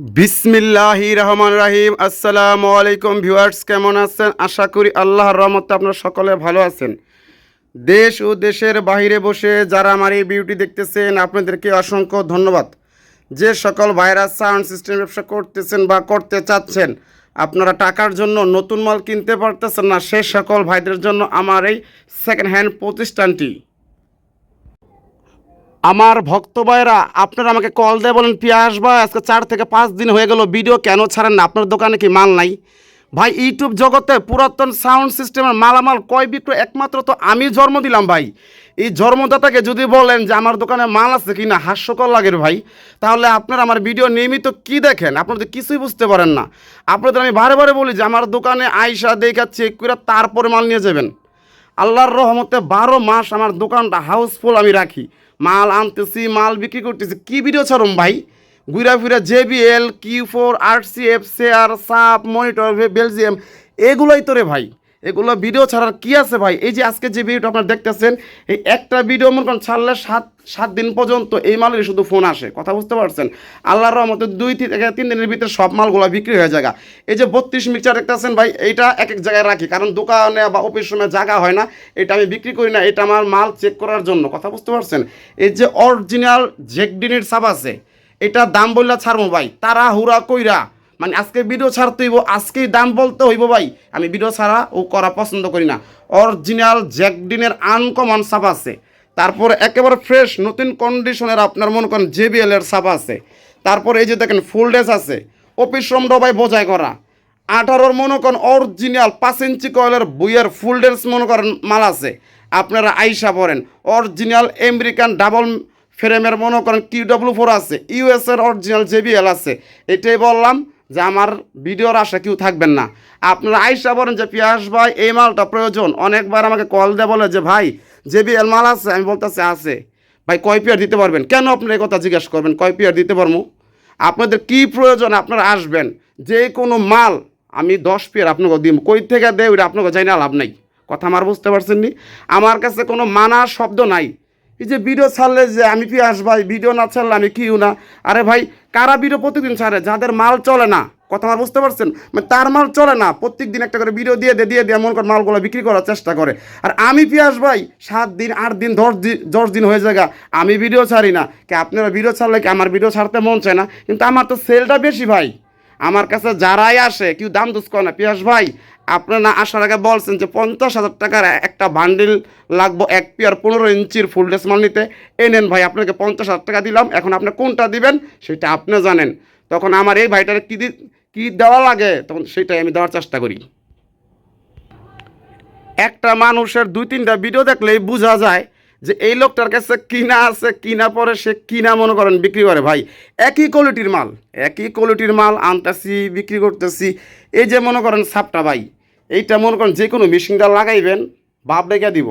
বিসমিল্লাহি রহমান রাহিম। আসসালামু আলাইকুম ভিউয়ার্স, কেমন আছেন? আশা করি আল্লাহর রহমতে আপনারা সকলে ভালো আছেন। দেশ ও দেশের বাইরে বসে যারা আমার এই বিউটি দেখতেছেন, আপনাদেরকে অসংখ্য ধন্যবাদ। যে সকল ভাইরাস, সাউন্ড সিস্টেম ব্যবসা করতেছেন বা করতে চাচ্ছেন, আপনারা টাকার জন্য নতুন মাল কিনতে পারতেছেন না, সে সকল ভাইদের জন্য আমার এই সেকেন্ড হ্যান্ড প্রতিষ্ঠানটি। আমার ভক্ত ভাইরা, আপনারা আমাকে কল দিয়ে বলেন, পিয়াস ভাই, আজকে চার থেকে পাঁচ দিন হয়ে গেল ভিডিও কেন ছাড়েন না? আপনার দোকানে কি মাল নাই? ভাই ইউটিউব জগতে পুরাতন সাউন্ড সিস্টেমের মালামাল কয় বিক্রয়? একমাত্র তো আমি জন্ম দিলাম, ভাই। এই জন্মদাতাকে যদি বলেন যে আমার দোকানে মাল আছে কি না হাস্যকর লাগে ভাই। তাহলে আপনারা আমার ভিডিও নিয়মিত কি দেখেন? আপনারা তো কিছুই বুঝতে পারেন না। আপনাদের আমি বারে বারে বলি যে, আমার দোকানে আইসা দেখা চেক করে তারপরে মাল নিয়ে যাবেন। আল্লাহর রহমতে বারো মাস আমার দোকানটা হাউসফুল আমি রাখি। মাল আনতেছি, মাল বিক্রি করতেছি। কী ভিডিও ছাড়ম ভাই? ঘুরা ফিরা JBL Q four R C F সেয়ার সাপ মনিটর বেলজিয়াম এগুলোই তো রে ভাই। এগুলো ভিডিও ছাড়ার কি আছে ভাই? এই যে আজকে যে ভিডিওটা আপনারা দেখতেছেন, এই একটা ভিডিও মনে করেন ছাড়লে সাত সাত দিন পর্যন্ত এই মালের শুধু ফোন আসে। কথা বুঝতে পারছেন? আল্লাহর রহমতে দুই থেকে তিন দিনের ভিতরে সব মালগুলো বিক্রি হয়ে যায় এই যে বত্রিশ মিক্সার দেখতেছেন ভাই, এইটা এক এক জায়গায় রাখি, কারণ দোকানে বা অফিস সময় জায়গা হয় না, এটা আমি বিক্রি করি না, এটা আমার মাল চেক করার জন্য। কথা বুঝতে পারছেন? এই যে অরিজিনাল জেকডিনের সাব আছে, এটা দাম বললে ছাড়বো ভাই তারা হুরা কইরা। মানে আজকে ভিডিও ছাড়তে হইব, আজকেই দাম বলতে হইব ভাই। আমি ভিডিও ছাড়া ও করা পছন্দ করি না। অরিজিনাল জ্যাকডিনের আনকমন সাপ আছে। তারপরে একেবারে ফ্রেশ নতুন কন্ডিশনের আপনার মনে করেন জেবিএল এর সাপ আছে। তারপর এই যে দেখেন ফুল ড্রেস আছে। অফিস রমটা ভাই বোঝাই করা। আঠারোর মনে করেন অরিজিনাল পাঁচ ইঞ্চি কয়েলের বইয়ের ফুল ড্রেস মনে করেন মাল আছে। আপনারা আইসা পড়েন। অরিজিনাল আমেরিকান ডাবল ফ্রেমের মনে করেন কিউ ডাব্লু ফোর আছে। ইউএস এর অরিজিনাল জেবিএল আছে। এটাই বললাম যে আমার ভিডিওর আশা কেউ থাকবেন না। আপনারা আইসা বলেন যে, পিয়াস ভাই, এই মালটা প্রয়োজন। অনেকবার আমাকে কল দিয়ে বলে যে, ভাই, যে জেবিএল মাল আছে, আমি বলতেছি আছে। ভাই, কয় পিয়ার দিতে পারবেন? কেন আপনি এই কথা জিজ্ঞেস করবেন? কয় পিয়ার দিতে পারব? আপনাদের কি প্রয়োজন? আপনারা আসবেন। যে কোনো মাল আমি দশ পিয়ার আপনাকে দিব কই থেকে দেয়, ওইটা আপনাকে যাই না, লাভ নাই। কথা আমার বুঝতে পারছেন নি আমার কাছে কোনো মানা শব্দ নাই। এই যে ভিডিও ছাড়লে যে আমি পিয়াস ভাই? ভিডিও না ছাড়লে আমি কিউ না? আরে ভাই, কারা ভিডিও প্রতিদিন ছাড়ে? যাদের মাল চলে না, কথা আমার বুঝতে পারছেন? মানে তার মাল চলে না প্রত্যেক দিন একটা করে ভিডিও দিয়ে দিয়ে দিয়ে দিয়ে মন করে মালগুলো বিক্রি করার চেষ্টা করে। আর আমি পিয়াস ভাই? সাত দিন, আট দিন, দশ দিন দশ দিন হয়ে যায় আমি ভিডিও ছাড়ি না। কি আপনারা ভিডিও ছাড়লে কি আমার ভিডিও ছাড়তে মন চায় না? কিন্তু আমার তো সেলটা বেশি ভাই। আমার কাছে যারাই আসে, কেউ দাম দুস করে না। পিয়াস ভাই, আপনারা আসার আগে বলছেন যে পঞ্চাশ হাজার টাকার একটা বান্ডিল লাগবো, এক পিয়ার পনেরো ইঞ্চির ফুল ড্রেস মাল নিতে। এ নেন ভাই, আপনাকে পঞ্চাশ হাজার টাকা দিলাম, এখন আপনি কোনটা দিবেন সেটা আপনি জানেন। তখন আমার এই ভাইটার কী কী দেওয়া লাগে, তখন সেটাই আমি দেওয়ার চেষ্টা করি। একটা মানুষের দুই তিনটা ভিডিও দেখলেই বোঝা যায় যে এই লোকটার কাছে কিনা আছে, কিনা পরে সে কিনা মনে করেন বিক্রি করে। ভাই, একই কোয়ালিটির মাল, একই কোয়ালিটির মাল আনতেছি, বিক্রি করতেছি। এই যে মনে করেন সাপটা ভাই, এইটা মনে করেন যে কোনো মেশিনটা লাগাইবেন বাপ ডেকে দিব।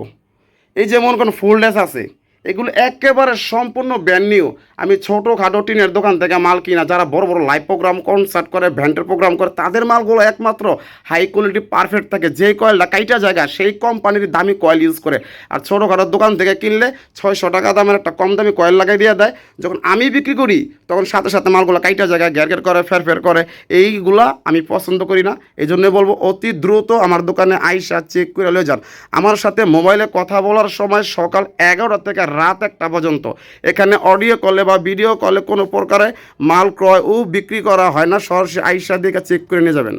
এই যে মনে করেন ফুল ড্রেস আছে এগুলো একেবারে সম্পূর্ণ ব্যান্ড নিউ আমি ছোটো খাটো টিনের দোকান থেকে মাল কিনা, যারা বড় বড় লাইভ প্রোগ্রাম কনসার্ট করে ভ্যান্টের প্রোগ্রাম করে, তাদের মালগুলো একমাত্র হাই কোয়ালিটি পারফেক্ট থাকে। যে কয়েলটা কাইটা জায়গা, সেই কোম্পানির দামি কয়েল ইউজ করে। আর ছোটো খাটো দোকান থেকে কিনলে ছয়শো টাকা দামের একটা কম দামি কয়েল লাগাই দিয়ে দেয়। যখন আমি বিক্রি করি, তখন সাথে সাথে মালগুলো কাইটা জায়গায় ঘের ঘের করে, ফের ফের করে। এইগুলা আমি পছন্দ করি না। এই জন্য বলব, অতি দ্রুত আমার দোকানে আইসা চেক করে লয়ে যান। আমার সাথে মোবাইলে কথা বলার সময় সকাল এগারোটা থেকে রাত একটা পর্যন্ত। এখানে অডিও কলে বা ভিডিও কলে কোনো প্রকারে মাল ক্রয় ও বিক্রি করা হয় না। সরাসরি আইসা দিকে চেক করে নিয়ে যাবেন।